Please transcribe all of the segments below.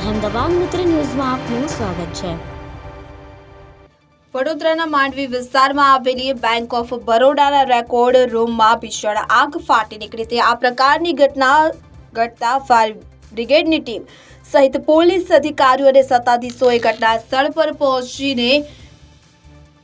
અહેમદાબાદ મિત્ર ન્યૂઝમાં આપનું સ્વાગત છે. વડોદરાના માંડવી વિસ્તારમાં આવેલી બેંક ઓફ બરોડાના રેકોર્ડ રૂમમાં ભીષણ આગ ફાટી નીકળી હતી. આ પ્રકારની ઘટના ઘટતા ફાયર બ્રિગેડની ટીમ સહિત પોલીસ અધિકારીઓ અને સત્તાધીશોએ ઘટના સ્થળ પર પહોંચીને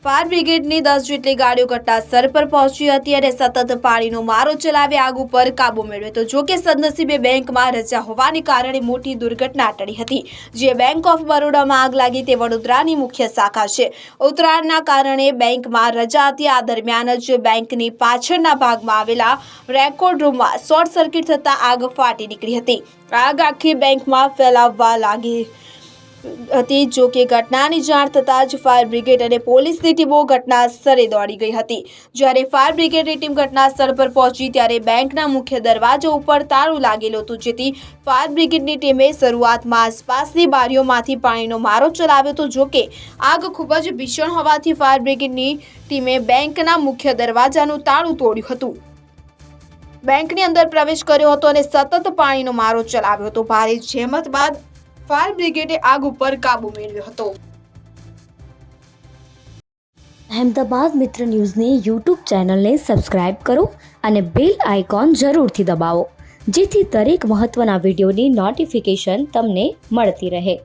ફાયર બ્રિગેડની દસ જેટલી ગાડીઓ ઘટના સ્થળ પર પહોંચી હતી અને સતત પાણીનો મારો ચલાવી આગ ઉપર કાબુ મેળવ્યો હતો. જો કે સદનસીબે બેંકમાં રજા હોવાને કારણે મોટી દુર્ઘટના ટળી હતી. જે બેંક ઓફ બરોડામાં આગ લાગી તે વડોદરાની મુખ્ય શાખા છે. ઉત્તરાયણના કારણે બેંકમાં રજા હતી. આ દરમિયાન જ બેંકની પાછળના ભાગમાં આવેલા રેકોર્ડ રૂમમાં શોર્ટ સર્કિટ થતાં આગ ફાટી નીકળી હતી. આગ આખી બેંકમાં ફેલાવવા લાગી હતી, જો કે ઘટનાની જાણ થતાં જ ફાયર બ્રિગેડ અને પોલીસની ટીમો ઘટના સ્થળે દોડી ગઈ હતી. જ્યારે ફાયર બ્રિગેડની ટીમ ઘટના સ્થળ પર પહોંચી, ત્યારે બેંકના મુખ્ય દરવાજા ઉપર તાળું લાગેલું હતું, જેથી ફાયર બ્રિગેડની ટીમે શરૂઆતમાં આસપાસની બારીઓમાંથી પાણીનો મારો ચલાવ્યો હતો. જો કે આગ ખૂબ જ ભીષણ હોવાથી ફાયર બ્રિગેડની ટીમે બેંકના મુખ્ય દરવાજાનું તાળું તોડ્યું હતું. બેંકની અંદર પ્રવેશ કર્યો હતો અને સતત પાણીનો મારો ચલાવ્યો હતો. ભારે જહેમત બાદ ફાયર બ્રિગેડે આગ ઉપર કાબુ મેળવ્યો હતો. અહેમદાબાદ મિત્ર ન્યૂઝની યુટ્યુબ ચેનલને સબસ્ક્રાઇબ કરો અને બેલ આઇકોન જરૂરથી દબાવો, જેથી દરેક મહત્ત્વના વિડીયોની નોટિફિકેશન તમને મળતી રહે.